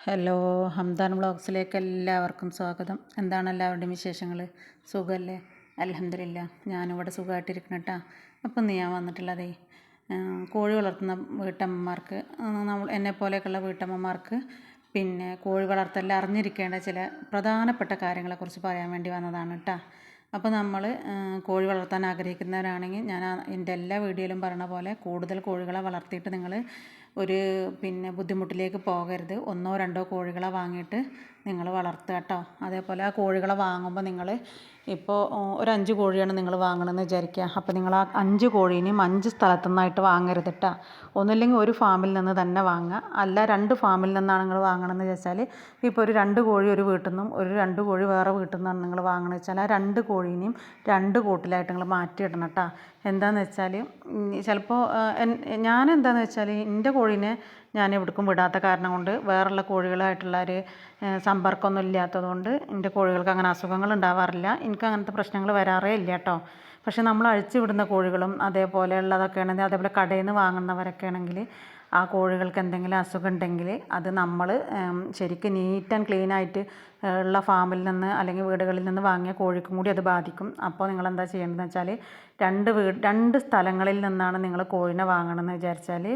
Hello Hamdan വ്ളോഗ്സിലേക്ക് എല്ലാവർക്കും സ്വാഗതം. എന്താണ് എല്ലാവരുടെയും വിശേഷങ്ങൾ സുഖമല്ലേ അലഹമില്ല ഞാനിവിടെ സുഖമായിട്ടിരിക്കണം കേട്ടോ അപ്പം നീ ഞാൻ വന്നിട്ടുള്ളതേ കോഴി വളർത്തുന്ന വീട്ടമ്മമാർക്ക് നമ്മൾ എന്നെ പോലെയൊക്കെയുള്ള വീട്ടമ്മമാർക്ക് പിന്നെ കോഴി വളർത്തലിൽ അറിഞ്ഞിരിക്കേണ്ട ചില പ്രധാനപ്പെട്ട കാര്യങ്ങളെക്കുറിച്ച് പറയാൻ വേണ്ടി വന്നതാണ് കേട്ടോ അപ്പോൾ നമ്മൾ കോഴി വളർത്താൻ ആഗ്രഹിക്കുന്നവരാണെങ്കിൽ ഞാൻ എന്റെ എല്ലാ വീഡിയോയിലും പറഞ്ഞ പോലെ കൂടുതൽ കോഴികളെ വളർത്തിയിട്ട് നിങ്ങൾ ഒരു പിന്നെ ബുദ്ധിമുട്ടിലേക്ക് പോകരുത്. ഒന്നോ രണ്ടോ കോഴികളെ വാങ്ങിയിട്ട് നിങ്ങൾ വളർത്തുക കേട്ടോ. അതേപോലെ ആ കോഴികളെ വാങ്ങുമ്പോൾ നിങ്ങൾ ഇപ്പോൾ ഒരു അഞ്ച് കോഴിയാണ് നിങ്ങൾ വാങ്ങണമെന്ന് വിചാരിക്കുക. അപ്പോൾ നിങ്ങൾ ആ അഞ്ച് കോഴീനെയും അഞ്ച് സ്ഥലത്തു നിന്നായിട്ട് വാങ്ങരുത് കേട്ടോ. ഒന്നുമില്ലെങ്കിൽ ഒരു ഫാമിൽ നിന്ന് തന്നെ വാങ്ങുക. അല്ല രണ്ട് ഫാമിൽ നിന്നാണ് നിങ്ങൾ വാങ്ങണമെന്ന് വെച്ചാൽ ഇപ്പോൾ ഒരു രണ്ട് കോഴി ഒരു വീട്ടിൽ നിന്നും ഒരു രണ്ട് കോഴി വേറെ വീട്ടിൽ നിന്നാണ് നിങ്ങൾ വാങ്ങണമെന്ന് വെച്ചാൽ ആ രണ്ട് കോഴീനെയും രണ്ട് കൂട്ടിലായിട്ട് നിങ്ങൾ മാറ്റിയിടണം കേട്ടോ. എന്താണെന്ന് വെച്ചാൽ ചിലപ്പോൾ ഞാൻ എന്താണെന്ന് വെച്ചാൽ എന്റെ കോഴീനെ ഞാൻ എവിടേക്കും വിടാത്ത കാരണം കൊണ്ട് വേറെയുള്ള കോഴികളായിട്ടുള്ള ഒരു സമ്പർക്കമൊന്നും ഇല്ലാത്തത് കൊണ്ട് എന്റെ കോഴികൾക്ക് അങ്ങനെ അസുഖങ്ങൾ ഉണ്ടാവാറില്ല. എനിക്ക് അങ്ങനത്തെ പ്രശ്നങ്ങൾ വരാറേ ഇല്ല കേട്ടോ. പക്ഷേ നമ്മൾ അഴിച്ചു വിടുന്ന കോഴികളും അതേപോലെയുള്ളതൊക്കെ ആണെങ്കിൽ അതേപോലെ കടയിൽ നിന്ന് വാങ്ങുന്നവരൊക്കെ ആണെങ്കിൽ ആ കോഴികൾക്ക് എന്തെങ്കിലും അസുഖം ഉണ്ടെങ്കിൽ അത് നമ്മൾ ശരിക്കും നീറ്റ് ആൻഡ് ക്ലീൻ ആയിട്ട് ഉള്ള ഫാമിൽ നിന്ന് അല്ലെങ്കിൽ വീടുകളിൽ നിന്ന് വാങ്ങിയ കോഴിക്കും കൂടി അത് ബാധിക്കും. അപ്പോൾ നിങ്ങൾ എന്താ ചെയ്യേണ്ടതെന്ന് വെച്ചാൽ രണ്ട് വീട് രണ്ട് സ്ഥലങ്ങളിൽ നിന്നാണ് നിങ്ങൾ കോഴിനെ വാങ്ങണമെന്ന് വിചാരിച്ചാൽ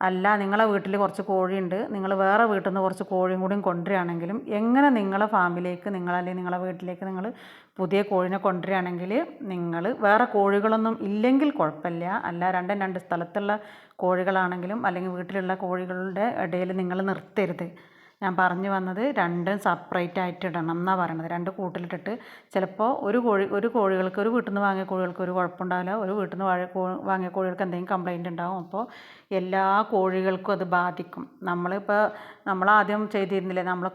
അല്ല നിങ്ങളെ വീട്ടിൽ കുറച്ച് കോഴിയുണ്ട്. നിങ്ങൾ വേറെ വീട്ടിൽ നിന്ന് കുറച്ച് കോഴിയും കൂടിയും കൊണ്ടുവരികയാണെങ്കിലും എങ്ങനെ നിങ്ങളെ ഫാമിലേക്ക് നിങ്ങൾ അല്ലെങ്കിൽ നിങ്ങളെ വീട്ടിലേക്ക് നിങ്ങൾ പുതിയ കോഴിനെ കൊണ്ടുവരികയാണെങ്കിൽ നിങ്ങൾ വേറെ കോഴികളൊന്നും ഇല്ലെങ്കിൽ കുഴപ്പമില്ല. അല്ല രണ്ടും രണ്ട് സ്ഥലത്തുള്ള കോഴികളാണെങ്കിലും അല്ലെങ്കിൽ വീട്ടിലുള്ള കോഴികളുടെ ഇടയിൽ നിങ്ങൾ നിർത്തരുത്. ഞാൻ പറഞ്ഞു വന്നത് രണ്ടും സെപ്പറേറ്റ് ആയിട്ട് ഇടണം എന്നാണ് പറയണത്. രണ്ട് കൂട്ടിലിട്ടിട്ട് ചിലപ്പോൾ ഒരു കോഴി ഒരു കോഴികൾക്ക് ഒരു വീട്ടിൽ നിന്ന് വാങ്ങിയ കോഴികൾക്ക് ഒരു കുഴപ്പമുണ്ടാവില്ല. ഒരു വീട്ടിൽ നിന്ന് വാങ്ങിയ കോഴികൾക്ക് എന്തെങ്കിലും കംപ്ലൈന്റ് ഉണ്ടാവും. അപ്പോൾ എല്ലാ കോഴികൾക്കും അത് ബാധിക്കും. നമ്മളിപ്പോൾ നമ്മളാദ്യം ചെയ്തിരുന്നില്ലേ? നമ്മൾ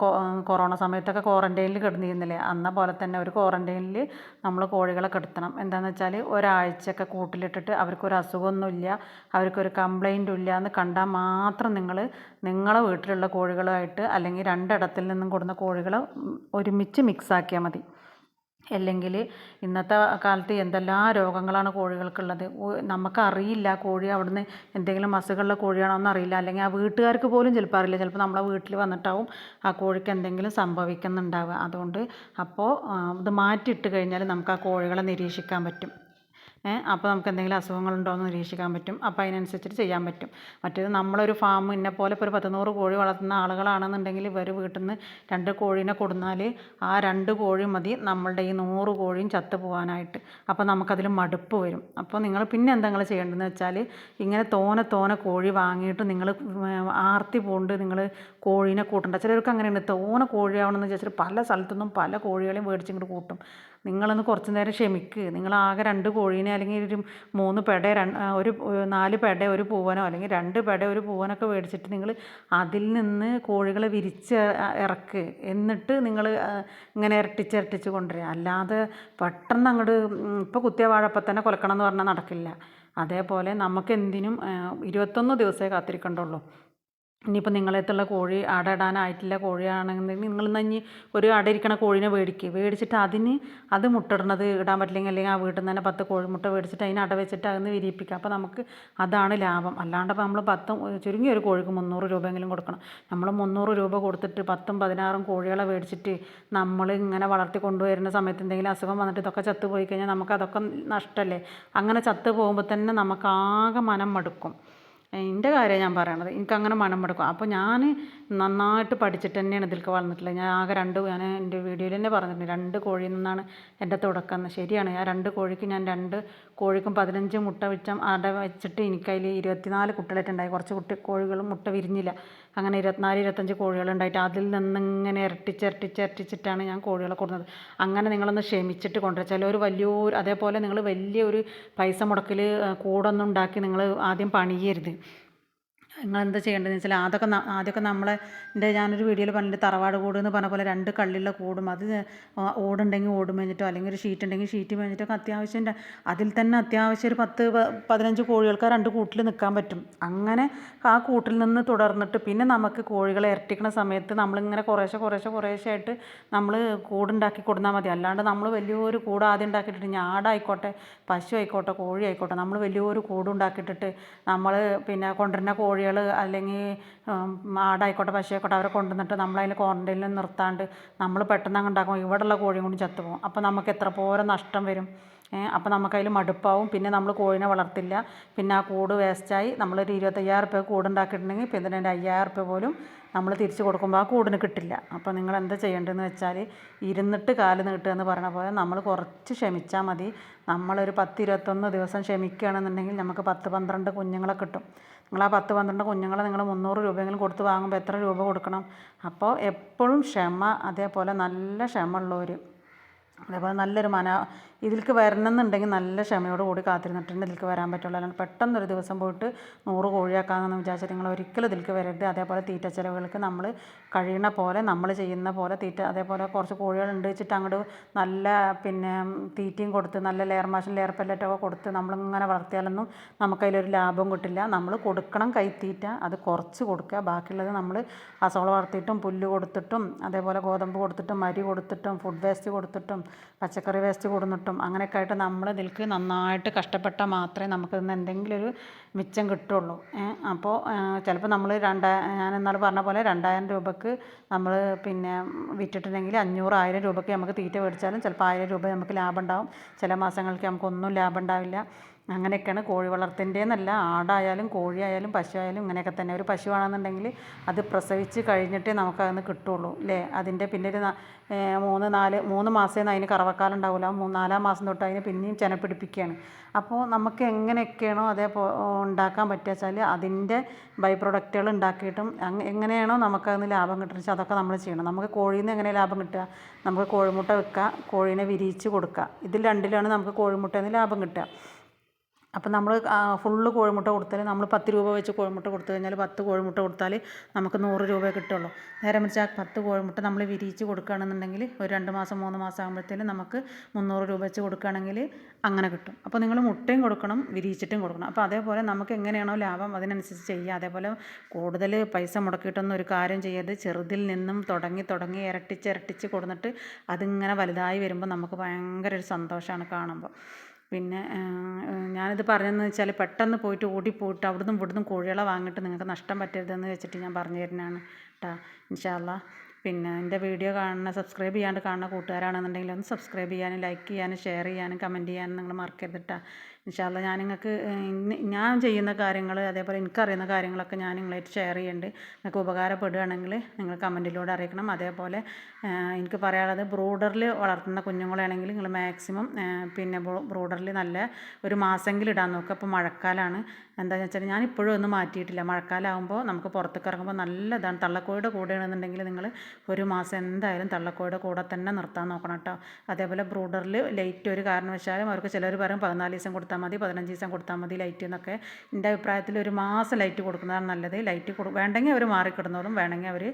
കൊറോണ സമയത്തൊക്കെ ക്വാറന്റൈനിൽ കിടന്നിരുന്നില്ലേ? അന്ന പോലെ തന്നെ ഒരു ക്വാറന്റൈനിൽ നമ്മൾ കോഴികളെ കിടത്തണം. എന്താണെന്ന് വെച്ചാൽ ഒരാഴ്ചയൊക്കെ കൂട്ടിലിട്ടിട്ട് അവർക്കൊരു അസുഖമൊന്നുമില്ല അവർക്കൊരു കംപ്ലൈന്റും ഇല്ല എന്ന് കണ്ടാൽ മാത്രം നിങ്ങൾ നിങ്ങളെ വീട്ടിലുള്ള കോഴികളുമായിട്ട് അല്ലെങ്കിൽ രണ്ടിടത്തിൽ നിന്നും കൊടുന്ന കോഴികൾ ഒരുമിച്ച് മിക്സാക്കിയാൽ മതി. അല്ലെങ്കിൽ ഇന്നത്തെ കാലത്ത് എന്തെല്ലാം രോഗങ്ങളാണ് കോഴികൾക്കുള്ളത്. നമുക്കറിയില്ല കോഴി അവിടുന്ന് എന്തെങ്കിലും അസുഖമുള്ള കോഴിയാണോ എന്നറിയില്ല അല്ലെങ്കിൽ ആ വീട്ടുകാർക്ക് പോലും ചിലപ്പോൾ അറിയില്ല. ചിലപ്പോൾ നമ്മളെ വീട്ടിൽ വന്നിട്ടാവും ആ കോഴിക്ക് എന്തെങ്കിലും സംഭവിക്കുന്നുണ്ടാവുക. അതുകൊണ്ട് അപ്പോൾ ഇത് മാറ്റിയിട്ട് കഴിഞ്ഞാൽ നമുക്ക് ആ കോഴികളെ നിരീക്ഷിക്കാൻ പറ്റും. അപ്പോൾ നമുക്ക് എന്തെങ്കിലും അസുഖങ്ങളുണ്ടോ എന്ന് നിരീക്ഷിക്കാൻ പറ്റും. അപ്പോൾ അതിനനുസരിച്ചിട്ട് ചെയ്യാൻ പറ്റും. മറ്റേത് നമ്മളൊരു ഫാം ഇന്നെ പോലെ ഇപ്പോൾ ഒരു പത്തുനൂറ് കോഴി വളർത്തുന്ന ആളുകളാണെന്നുണ്ടെങ്കിൽ ഇവർ വീട്ടിൽ നിന്ന് രണ്ട് കോഴീനെ കൊടുന്നാൽ ആ രണ്ട് കോഴി മതി. നമ്മളുടെ ഈ നൂറ് കോഴിയും ചത്തു പോകാനായിട്ട് അപ്പോൾ നമുക്കതിൽ മടുപ്പ് വരും. അപ്പോൾ നിങ്ങൾ പിന്നെ എന്താ നിങ്ങൾ ചെയ്യേണ്ടതെന്ന് വെച്ചാൽ ഇങ്ങനെ തോനെ തോനെ കോഴി വാങ്ങിയിട്ട് നിങ്ങൾ ആർത്തി പോണ്ട് നിങ്ങൾ കോഴീനെ കൂട്ടണ്ട. ചിലർക്ക് അങ്ങനെയുണ്ട്. തോനെ കോഴിയാവണമെന്ന് വെച്ചാൽ പല സ്ഥലത്തുനിന്നും പല കോഴികളെയും മേടിച്ചിങ്ങോട്ട് കൂട്ടും. നിങ്ങളൊന്ന് കുറച്ച് നേരം ക്ഷമിക്ക്. നിങ്ങൾ ആകെ രണ്ട് കോഴീനെ അല്ലെങ്കിൽ ഒരു മൂന്ന് പെട ഒരു നാല് പെട ഒരു പൂവനോ അല്ലെങ്കിൽ രണ്ട് പെട ഒരു പൂവനൊക്കെ മേടിച്ചിട്ട് നിങ്ങൾ അതിൽ നിന്ന് കോഴികളെ വിരിച്ച് ഇറക്ക്. എന്നിട്ട് നിങ്ങൾ ഇങ്ങനെ ഇരട്ടിച്ച് ഇരട്ടിച്ച് കൊണ്ടുവരിക. അല്ലാതെ പെട്ടെന്ന് അങ്ങോട്ട് ഇപ്പോൾ കുത്തിയ വാഴപ്പം തന്നെ കൊലക്കണം എന്ന് പറഞ്ഞാൽ നടക്കില്ല. അതേപോലെ നമുക്ക് എന്തിനും ഇരുപത്തൊന്ന് ദിവസമേ കാത്തിരിക്കണ്ടുള്ളൂ. ഇനിയിപ്പോൾ നിങ്ങളടുത്തുള്ള കോഴി അട ഇടാനായിട്ടില്ല കോഴിയാണെന്നുണ്ടെങ്കിൽ നിങ്ങൾ എന്നാൽ ഒരു അട ഇരിക്കണ കോഴീനെ മേടിക്കുക മേടിച്ചിട്ട് അതിന് അത് മുട്ടയിടണത് ഇടാൻ പറ്റില്ലെങ്കിൽ അല്ലെങ്കിൽ ആ വീട്ടിൽ നിന്ന് തന്നെ പത്ത് കോഴിമുട്ട മേടിച്ചിട്ട് അതിന് അട വെച്ചിട്ട് അതിന് വിരിയിപ്പിക്കുക. അപ്പോൾ നമുക്ക് അതാണ് ലാഭം. അല്ലാണ്ട് ഇപ്പോൾ നമ്മൾ പത്തും ചുരുങ്ങിയ ഒരു കോഴിക്ക് മുന്നൂറ് രൂപയെങ്കിലും കൊടുക്കണം. നമ്മൾ മുന്നൂറ് രൂപ കൊടുത്തിട്ട് പത്തും പതിനാറും കോഴികളെ മേടിച്ചിട്ട് നമ്മൾ ഇങ്ങനെ വളർത്തി കൊണ്ടുവരുന്ന സമയത്ത് എന്തെങ്കിലും അസുഖം വന്നിട്ട് ഇതൊക്കെ ചത്തു പോയി കഴിഞ്ഞാൽ നമുക്ക് അതൊക്കെ നഷ്ടമല്ലേ അങ്ങനെ ചത്തു പോകുമ്പോൾ തന്നെ നമുക്കാകെ മനം മടുക്കും. എന്റെ കാര്യമാണ് ഞാൻ പറയണത്. എനിക്കങ്ങനെ മണം മടുക്കും അപ്പോൾ ഞാൻ നന്നായിട്ട് പഠിച്ചിട്ട് തന്നെയാണ് ഇതിലേക്ക് വളർന്നിട്ടുള്ളത്. ഞാൻ ആകെ രണ്ട് ഞാൻ എന്റെ വീഡിയോയിൽ തന്നെ പറഞ്ഞിട്ടുണ്ട്. രണ്ട് കോഴിയിൽ നിന്നാണ് എന്റെ തുടക്കം എന്ന്. ശരിയാണ്. ആ രണ്ട് കോഴിക്ക് ഞാൻ രണ്ട് കോഴിക്കും പതിനഞ്ച് മുട്ട വെച്ച അട വെച്ചിട്ട് എനിക്കതിൽ ഇരുപത്തിനാല് കുട്ടികളായിട്ടുണ്ടായി കുറച്ച് കുട്ടി കോഴികളും മുട്ട വിരിഞ്ഞില്ല. അങ്ങനെ ഇരുപത്തിനാല് ഇരുപത്തഞ്ച് കോഴികളുണ്ടായിട്ട് അതിൽ നിന്നിങ്ങനെ ഇരട്ടിച്ചിരട്ടിച്ചിരട്ടിച്ചിട്ടാണ് ഞാൻ കോഴികളെ കൊടുക്കുന്നത് അങ്ങനെ നിങ്ങളൊന്ന് ക്ഷമിച്ചിട്ട് കൊണ്ടുവരാം. ചിലവർ വലിയൊരു അതേപോലെ നിങ്ങൾ വലിയൊരു പൈസ മുടക്കിൽ കൂടൊന്നും ഉണ്ടാക്കി നിങ്ങൾ ആദ്യം പണിയരുത്. നിങ്ങൾ എന്താ ചെയ്യേണ്ടതെന്ന് വെച്ചാൽ അതൊക്കെ ആദ്യമൊക്കെ നമ്മളെ എന്റെ ഞാനൊരു വീഡിയോയിൽ പറഞ്ഞിട്ട് തറവാട് കൂട് എന്ന് പറഞ്ഞ പോലെ രണ്ട് കള്ളിയുള്ള കൂടും. അത് ഓടുണ്ടെങ്കിൽ ഓടും മേഞ്ഞിട്ടോ അല്ലെങ്കിൽ ഒരു ഷീറ്റ് ഉണ്ടെങ്കിൽ ഷീറ്റ് മേഞ്ഞിട്ടൊക്കെ അത്യാവശ്യം അതിൽ തന്നെ അത്യാവശ്യം ഒരു പത്ത് പതിനഞ്ച് കോഴികൾക്ക് രണ്ട് കൂട്ടിൽ നിൽക്കാൻ പറ്റും. അങ്ങനെ ആ കൂട്ടിൽ നിന്ന് തുടർന്നിട്ട് പിന്നെ നമുക്ക് കോഴികളെ ഇരട്ടിക്കുന്ന സമയത്ത് നമ്മളിങ്ങനെ കുറേശ്ശെ കുറേശ്ശെ കുറേശ്ശെ ആയിട്ട് നമ്മൾ കൂടുണ്ടാക്കി കൊടുത്താൽ മതി. അല്ലാണ്ട് നമ്മൾ വലിയൊരു കൂട് ആദ്യം ഉണ്ടാക്കിയിട്ടിട്ട് ഞാടായിക്കോട്ടെ പശു ആയിക്കോട്ടെ കോഴി ആയിക്കോട്ടെ നമ്മൾ വലിയൊരു കൂടുണ്ടാക്കിയിട്ടിട്ട് നമ്മൾ പിന്നെ കൊണ്ടുവരുന്ന കോഴി അല്ലെങ്കിൽ ആടായിക്കോട്ടെ പശുവായിക്കോട്ടെ അവരെ കൊണ്ടുവന്നിട്ട് നമ്മളതിൽ ക്വാറന്റൈനിൽ നിർത്താണ്ട് നമ്മൾ പെട്ടെന്ന് അങ്ങ് ഉണ്ടാക്കും. ഇവിടെയുള്ള കോഴിയും കൂടി ചത്തുപോകും. അപ്പോൾ നമുക്ക് എത്ര പോരെ നഷ്ടം വരും. അപ്പോൾ നമുക്കതിൽ മടുപ്പാവും. പിന്നെ നമ്മൾ കോഴിനെ വളർത്തില്ല. പിന്നെ ആ കൂട് വേസ്റ്റായി നമ്മളൊരു ഇരുപത്തയ്യായിരം റുപ്യ കൂടുണ്ടാക്കിയിട്ടുണ്ടെങ്കിൽ പിന്നെ അതിന്റെ അയ്യായിരം റുപ്യ പോലും നമ്മൾ തിരിച്ച് കൊടുക്കുമ്പോൾ ആ കൂടിന് കിട്ടില്ല. അപ്പോൾ നിങ്ങൾ എന്താ ചെയ്യേണ്ടതെന്ന് വെച്ചാൽ ഇരുന്നിട്ട് കാൽ നീട്ടുക എന്ന് പറയണ പോലെ നമ്മൾ കുറച്ച് ക്ഷമിച്ചാൽ മതി. നമ്മളൊരു പത്ത് ഇരുപത്തൊന്ന് ദിവസം ക്ഷമിക്കുകയാണെന്നുണ്ടെങ്കിൽ നമുക്ക് പത്ത് പന്ത്രണ്ട് കുഞ്ഞുങ്ങളെ കിട്ടും. നിങ്ങൾ ആ പത്ത് പന്ത്രണ്ട് കുഞ്ഞുങ്ങളെ നിങ്ങൾ മുന്നൂറ് രൂപയെങ്കിലും കൊടുത്ത് വാങ്ങുമ്പോൾ എത്ര രൂപ കൊടുക്കണം? അപ്പോൾ എപ്പോഴും ക്ഷമ അതേപോലെ നല്ല ക്ഷമ ഉള്ളവർ അതേപോലെ നല്ലൊരു മന ഇതിലേക്ക് വരണമെന്നുണ്ടെങ്കിൽ നല്ല ക്ഷമയോട് കൂടി കാത്തിരുന്നിട്ടുണ്ട് ഇതിലേക്ക് വരാൻ പറ്റുള്ളൂ. അല്ലാണ്ട് പെട്ടെന്നൊരു ദിവസം പോയിട്ട് നൂറ് കോഴിയാക്കാമെന്ന് വിചാരിച്ചാൽ നിങ്ങൾ ഒരിക്കലും ഇതിലേക്ക് വരരുത്. അതേപോലെ തീറ്റ ചിലവുകൾക്ക് നമ്മൾ കഴിയുന്ന പോലെ നമ്മൾ ചെയ്യുന്ന പോലെ തീറ്റ അതേപോലെ കുറച്ച് കോഴികളുണ്ട് വെച്ചിട്ട് അങ്ങോട്ട് നല്ല പിന്നെ തീറ്റയും കൊടുത്ത് നല്ല ലെയർ മാഷൻ ലെയർ പെല്ലറ്റൊക്കെ കൊടുത്ത് നമ്മളിങ്ങനെ വളർത്തിയാലൊന്നും നമുക്കതിലൊരു ലാഭം കിട്ടില്ല. നമ്മൾ കൊടുക്കണം കൈത്തീറ്റ അത് കുറച്ച് കൊടുക്കുക. ബാക്കിയുള്ളത് നമ്മൾ അസോള വളർത്തിയിട്ടും പുല്ല് കൊടുത്തിട്ടും അതേപോലെ ഗോതമ്പ് കൊടുത്തിട്ടും അരി കൊടുത്തിട്ടും ഫുഡ് വേസ്റ്റ് കൊടുത്തിട്ടും പച്ചക്കറി വേസ്റ്റ് കൊടുത്തിട്ടും അങ്ങനെയൊക്കെ ആയിട്ട് നമ്മൾ ഇതിലേക്ക് നന്നായിട്ട് കഷ്ടപ്പെട്ടാൽ മാത്രമേ നമുക്ക് ഇന്ന് എന്തെങ്കിലും ഒരു മിച്ചം കിട്ടുള്ളൂ അപ്പോൾ ചിലപ്പോൾ നമ്മൾ രണ്ടാ ഞാൻ ഇന്നാൾ പറഞ്ഞ പോലെ രണ്ടായിരം രൂപക്ക് നമ്മൾ പിന്നെ വിറ്റിട്ടുണ്ടെങ്കിൽ അഞ്ഞൂറ് ആയിരം രൂപയ്ക്ക് നമുക്ക് തീറ്റ മേടിച്ചാലും ചിലപ്പോൾ ആയിരം രൂപ നമുക്ക് ലാഭം ഉണ്ടാവും. ചില മാസങ്ങൾക്ക് നമുക്കൊന്നും ലാഭം ഉണ്ടാവില്ല. അങ്ങനെയൊക്കെയാണ് കോഴി വളർത്തിന്റെന്നല്ല ആടായാലും കോഴിയായാലും പശുവായാലും ഇങ്ങനെയൊക്കെ തന്നെ. ഒരു പശുവാണെന്നുണ്ടെങ്കിൽ അത് പ്രസവിച്ച് കഴിഞ്ഞിട്ടേ നമുക്ക് അതിന് കിട്ടുള്ളൂ അല്ലേ? അതിന്റെ പിന്നെ ഒരു മൂന്ന് നാല് മൂന്ന് മാസമേ അതിന് കറവക്കാലം ഉണ്ടാവില്ല മൂന്ന് നാലാം മാസം തൊട്ട് അതിന് പിന്നെയും ചെന പിടിപ്പിക്കുകയാണ്. അപ്പോൾ നമുക്ക് എങ്ങനെയൊക്കെയാണോ അതേ ഉണ്ടാക്കാൻ പറ്റുക വെച്ചാൽ അതിന്റെ ബൈ പ്രൊഡക്റ്റുകൾ ഉണ്ടാക്കിയിട്ടും എങ്ങനെയാണോ നമുക്കതിന് ലാഭം കിട്ടുന്നത് വെച്ചാൽ അതൊക്കെ നമ്മൾ ചെയ്യണം. നമുക്ക് കോഴിയിൽ നിന്ന് എങ്ങനെ ലാഭം കിട്ടുക? നമുക്ക് കോഴിമുട്ട വെക്കുക കോഴീനെ വിരിയിച്ച് കൊടുക്കുക. ഇതിൽ രണ്ടിലാണ് നമുക്ക് കോഴിമുട്ടയിൽ നിന്ന് ലാഭം കിട്ടുക. അപ്പം നമ്മൾ ഫുള്ള് കോഴിമുട്ട കൊടുത്താൽ നമ്മൾ പത്ത് രൂപ വെച്ച് കോഴിമുട്ട കൊടുത്തു കഴിഞ്ഞാൽ പത്ത് കോഴിമുട്ട കൊടുത്താൽ നമുക്ക് നൂറ് രൂപയെ കിട്ടുള്ളൂ. നേരെ മറിച്ച് ആ പത്ത് കോഴിമുട്ട നമ്മൾ വിരിയിച്ച് കൊടുക്കുകയാണെന്നുണ്ടെങ്കിൽ ഒരു രണ്ട് മാസം മൂന്ന് മാസം ആകുമ്പോഴത്തേനും നമുക്ക് മുന്നൂറ് രൂപ വെച്ച് കൊടുക്കുകയാണെങ്കിൽ അങ്ങനെ കിട്ടും. അപ്പോൾ നിങ്ങൾ മുട്ടയും കൊടുക്കണം വിരിയിച്ചിട്ടും കൊടുക്കണം. അപ്പോൾ അതേപോലെ നമുക്ക് എങ്ങനെയാണോ ലാഭം അതിനനുസരിച്ച് ചെയ്യുക. അതേപോലെ കൂടുതൽ പൈസ മുടക്കിയിട്ടൊന്നും ഒരു കാര്യം ചെയ്യരുത്. ചെറുതിൽ നിന്നും തുടങ്ങി തുടങ്ങി ഇരട്ടിച്ച് ഇരട്ടിച്ച് കൊടുത്തിട്ട് അതിങ്ങനെ വലുതായി വരുമ്പോൾ നമുക്ക് ഭയങ്കര ഒരു സന്തോഷമാണ് കാണുമ്പോൾ പിന്നെ ഞാനിത് പറഞ്ഞതെന്ന് വെച്ചാൽ പെട്ടെന്ന് പോയിട്ട് ഓടിപ്പോയിട്ട് അവിടുന്നും ഇവിടുന്നും കോഴികളെ വാങ്ങിയിട്ട് നിങ്ങൾക്ക് നഷ്ടം പറ്റരുതെന്ന് വെച്ചിട്ട് ഞാൻ പറഞ്ഞു തരുന്നതാണ് കേട്ടോ ഇൻഷാ പിന്നെ എന്റെ വീഡിയോ കാണുന്ന സബ്സ്ക്രൈബ് ചെയ്യാണ്ട് കാണുന്ന കൂട്ടുകാരാണെന്നുണ്ടെങ്കിൽ ഒന്ന് സബ്സ്ക്രൈബ് ചെയ്യാനും ലൈക്ക് ചെയ്യാനും ഷെയർ ചെയ്യാനും കമന്റ് ചെയ്യാനും നിങ്ങൾ മറക്കരുത് കേട്ടോ ഇൻഷാല്ല ഞാൻ നിങ്ങൾക്ക് ഇന്ന് ഞാൻ ചെയ്യുന്ന കാര്യങ്ങൾ അതേപോലെ എനിക്കറിയുന്ന കാര്യങ്ങളൊക്കെ ഞാൻ നിങ്ങളായിട്ട് ഷെയർ ചെയ്യുന്നുണ്ട് നിങ്ങൾക്ക് ഉപകാരപ്പെടുകയാണെങ്കിൽ നിങ്ങൾ കമന്റിലൂടെ അറിയിക്കണം. അതേപോലെ എനിക്ക് പറയാനുള്ളത് ബ്രൂഡറിൽ വളർത്തുന്ന കുഞ്ഞുങ്ങളാണെങ്കിൽ നിങ്ങൾ മാക്സിമം പിന്നെ ബ്രൂഡറിൽ നല്ല ഒരു മാസമെങ്കിലും ഇടാൻ നോക്കുക അപ്പോൾ മഴക്കാലമാണ് എന്താണെന്ന് വെച്ചാൽ ഞാൻ ഇപ്പോഴും ഒന്നും മാറ്റിയിട്ടില്ല. മഴക്കാലമാകുമ്പോൾ നമുക്ക് പുറത്തേക്ക് ഇറങ്ങുമ്പോൾ നല്ലതാണ് തള്ളക്കോഴിയുടെ കൂടെയാണെന്നുണ്ടെങ്കിൽ നിങ്ങൾ ഒരു മാസം എന്തായാലും തള്ളക്കോഴിയുടെ കൂടെ തന്നെ നിർത്താൻ നോക്കണം കേട്ടോ. അതേപോലെ ബ്രൂഡറിൽ ലൈറ്റ് ഒരു കാരണവശാലും അവർക്ക് ചിലർ പറയും പതിനാല് ദിവസം കൊടുത്താൽ മതി പതിനഞ്ച് ദിവസം കൊടുത്താൽ മതി ലൈറ്റ് എന്നൊക്കെ എന്റെ അഭിപ്രായത്തിൽ ഒരു മാസം ലൈറ്റ് കൊടുക്കുന്നതാണ് നല്ലത്. ലൈറ്റ് കൊടു വേണ്ടെങ്കിൽ അവർ മാറിക്കിടന്നോളും വേണമെങ്കിൽ അവർ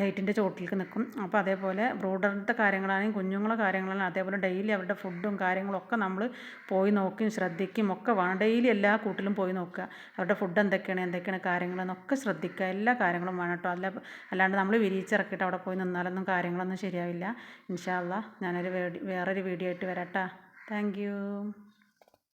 ലൈറ്റിന്റെ ചോട്ടിലേക്ക് നിൽക്കും. അപ്പോൾ അതേപോലെ ബ്രോഡറിന്റെ കാര്യങ്ങളാണെങ്കിൽ കുഞ്ഞുങ്ങളെ കാര്യങ്ങളാണെങ്കിൽ അതേപോലെ ഡെയിലി അവരുടെ ഫുഡും കാര്യങ്ങളൊക്കെ നമ്മൾ പോയി നോക്കിയും ശ്രദ്ധിക്കും ഒക്കെ വേണം. ഡെയിലി എല്ലാ കൂട്ടിലും പോയി നോക്കുക. അവരുടെ ഫുഡ് എന്തൊക്കെയാണ് എന്തൊക്കെയാണ് കാര്യങ്ങളെന്നൊക്കെ ശ്രദ്ധിക്കുക. എല്ലാ കാര്യങ്ങളും വേണം കേട്ടോ. അല്ല അല്ലാണ്ട് നമ്മൾ വിരിയിച്ചിറക്കിയിട്ട് അവിടെ പോയി നിന്നാലൊന്നും കാര്യങ്ങളൊന്നും ശരിയാവില്ല. ഇൻഷാല്ല ഞാനൊരു വേറൊരു വീഡിയോ ആയിട്ട് വരാം കേട്ടോ. താങ്ക്